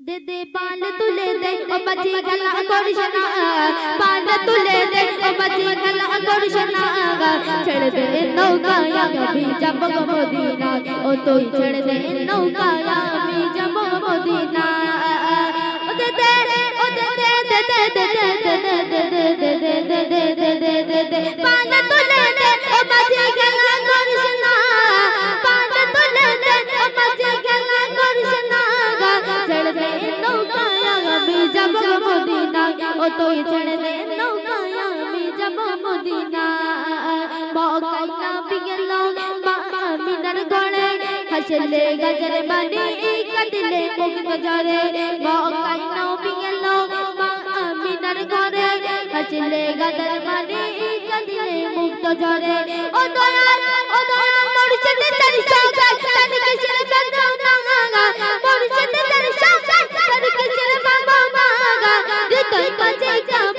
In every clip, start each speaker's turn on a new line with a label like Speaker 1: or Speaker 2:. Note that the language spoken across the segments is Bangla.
Speaker 1: दे दे बाल तुले दे ओ बजे गला कोरशना बाल तुले दे ओ बजे गला कोरशना छड़ दे नौका मोदीना ओ तो छड़ दे नौका मोदीना কতই ছেড়ে নৌকায় আমি যাব মদিনা বকাই না বিগেল মিনার গড়ে হাসলে গাজর মানে কাটলে মুখ গজরে বকাই না বিগেল মিনার গড়ে হাসলে গাজর মানে কাটলে মুখ গজরে ও দয়া ও দয়া মরছেতে তারি সঙ্গে তারি কে ছেড়ে দাও না মরছেতে তারি সঙ্গে তারি কে ছেড়ে জাগা তুই মাঝে জামা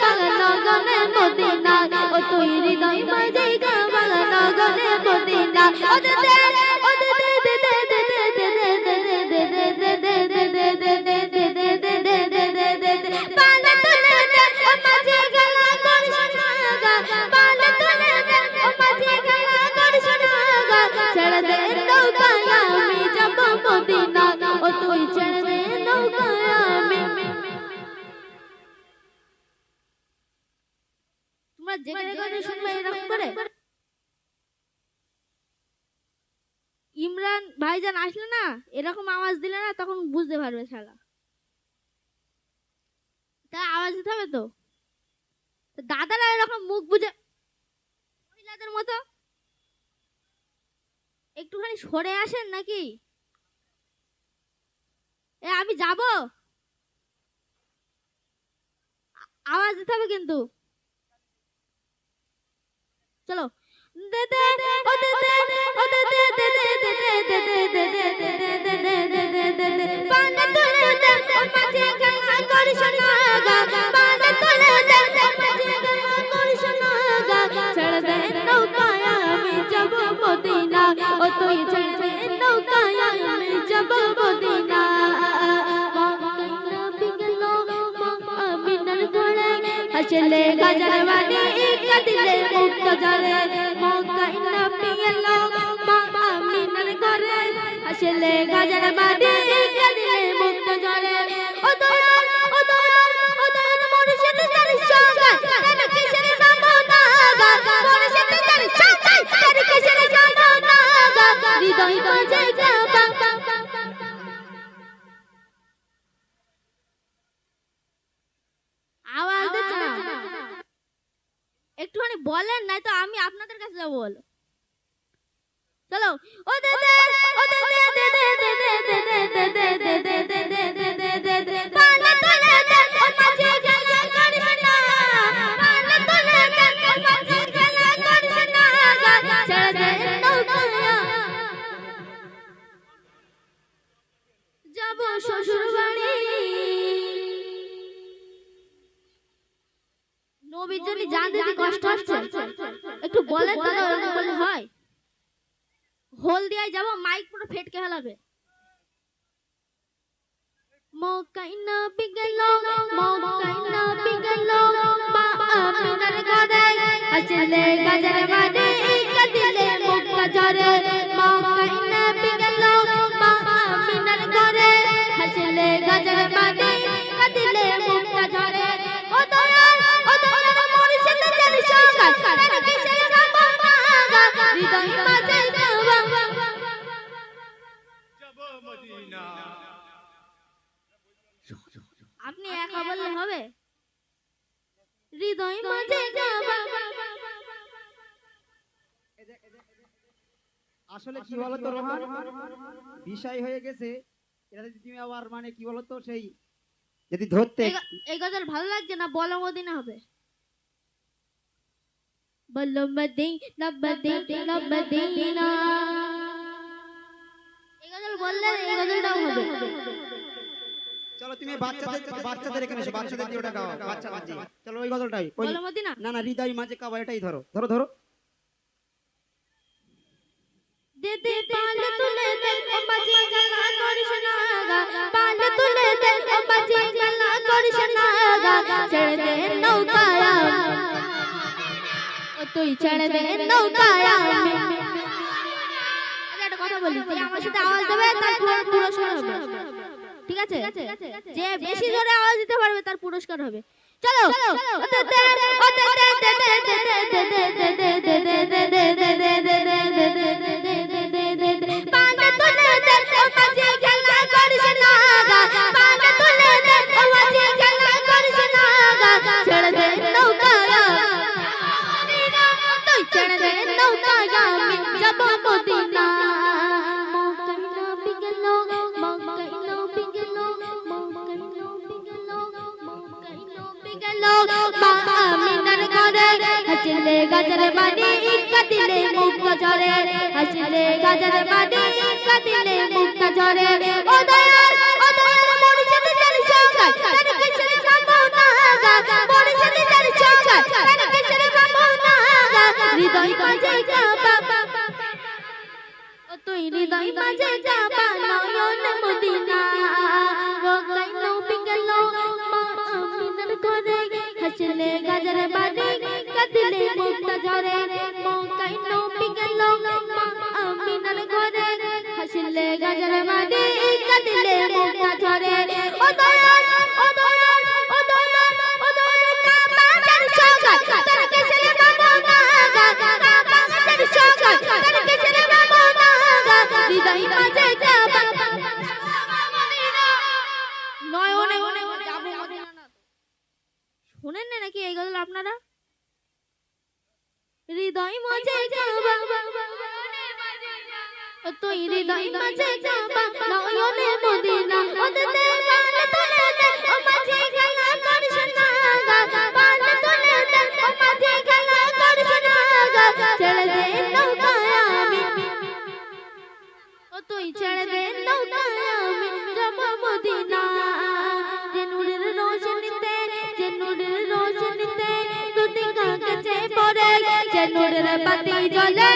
Speaker 1: ভাইজান আসলে না এরকম আওয়াজ দিলে না তখন বুঝতে পারবে শালা তা আওয়াজ দিতে হবে তো দাদারা এরকম মুখ বুঝে মহিলাদের মতো একটুখানি সরে আসেন নাকি এ আমি যাব আওয়াজ দিতে হবে কিন্তু চলো দে দে ও দে দে চলে গজল মানে এক দিলে মুক্ত জলে। মক্কা ইন্না পিয়ালো মা আমিনার ঘরে। আসলে গজল মানে এক দিলে মুক্ত জলে। ও দয়াল ও দয়াল ও দয়াল মুর্শিদ তার সঙ্গে, তার কিসের সম্ভাবনা গা? মুর্শিদ তার সঙ্গে, তার কিসের সম্ভাবনা গা? হৃদয় বাজে গা একটুখানি বলেন নাই তো আমি আপনাদের কাছে যাব বলো চলো ও দে দে ও দে দে দে দে দে দে দে দে দে দে নবীর জন্য জান দিতে কষ্ট হচ্ছে। একটু বলেন দাদা ওরকম বললে হয়। হোল দিয়ে যাব মাইক পুরো ফেটকে ফেলাবে। মকাই না বিগেল মকাই না বিগেল মা আমিনার ঘরে আসলে গাজর বাড়ি হৃদয় মাঝে গাওয়া
Speaker 2: আসলে কি বলতো রোহান? বিষয় হয়ে গেছে এটা যদি তুমি আবার মানে কি বলতো সেই যদি ধরতে
Speaker 1: এই গজল ভালো লাগছে না বলো মদিনা হবে। বলো মদিনা মদিনা মদিনা। এই গজল বললে এই গজলটাও হবে।
Speaker 2: চলো তুমি বাচ্চাদের বাচ্চাদের এখানে এসো বাচ্চাদের দিয়ে ওটা গাও বাচ্চা বাজি। চলো ওই গজলটাই
Speaker 1: বলো মদিনা।
Speaker 2: না না হৃদয় মাঝে কাবা এটাই ধরো ধরো ধরো।
Speaker 1: দে দে পাল তুলে দে ও মাঝি গলা করিস না গা। পাল তুলে দে ও মাঝি গলা করিস না গা। ছেড়ে দে নৌকায়া ও তুই ছেড়ে দে নৌকায়া আমি। আচ্ছা, একটা কথা বলি তুই আমার সাথে আওয়াজ দেবে তার পুরো পুরো শোনাবে। ঠিক আছে যে বেশি জোরে আওয়াজ দিতে পারবে তার পুরস্কার হবে চলো ওতে গাজর বাড়ি কাদিলে মুখ ঝরে হাসলে গাজর বাড়ি কাদিলে মুখ ঝরে ও দয়াল ও দয়াল মোর সাথে চল সঙ্গাই তার কিসের মামো না গা? মোর সাথে চল সঙ্গাই তার কিসের মামো না গা? হৃদয় মাঝে কাবা ও তুই হৃদয় মাঝে কাবা কাদিলে মুক্তা ঝরে। ও দয়াল ও দয়াল ও দয়াল ও দয়াল কাবা তার সগাই তার কেসরে বাবু না গা কাবা তার সগাই তার কেসরে বাবু না গা হৃদয় মাঝে কাবা শুনেন না নাকি এই গজল আপনারা? হৃদয় মাঝে কাবা তুই হৃদয় মাঝে কাবা নয়নে মদিনা ওতে দে তুলে দে ও মাঝে খেলা করিস না গা পান তুলে দে ও মাঝে খেলা করিস না গা ছেড়ে দে নৌকায় আমি ও তুই ছেড়ে দে নৌকায় আমি যাব মদিনা যে নূরের রোশনীতে যে নূরের রোশনীতে দুটি কাছে পড়ে যে নূরের বাতি জ্বলে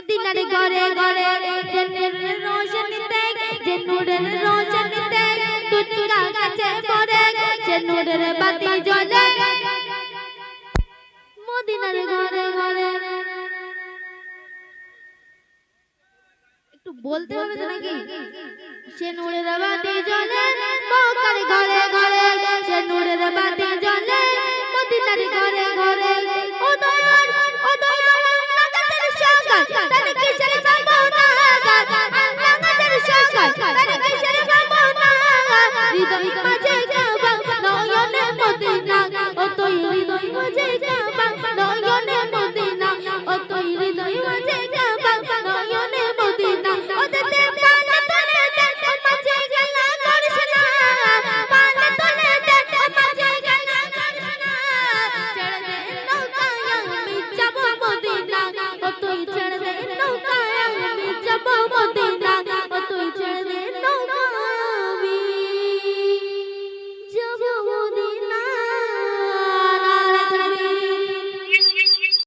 Speaker 1: মদিনার ঘরে ঘরে যে নূরের রোশনীতে যে নূরের রোশনীতে দুটি কাছে পড়ে বাতি জ্বলে। মদিনার ঘরে ঘরে। একটু বলতে হবে তো নাকি? সে বাতি জ্বলে মক্কার ঘরে ঘরে বাতি জ্বলে।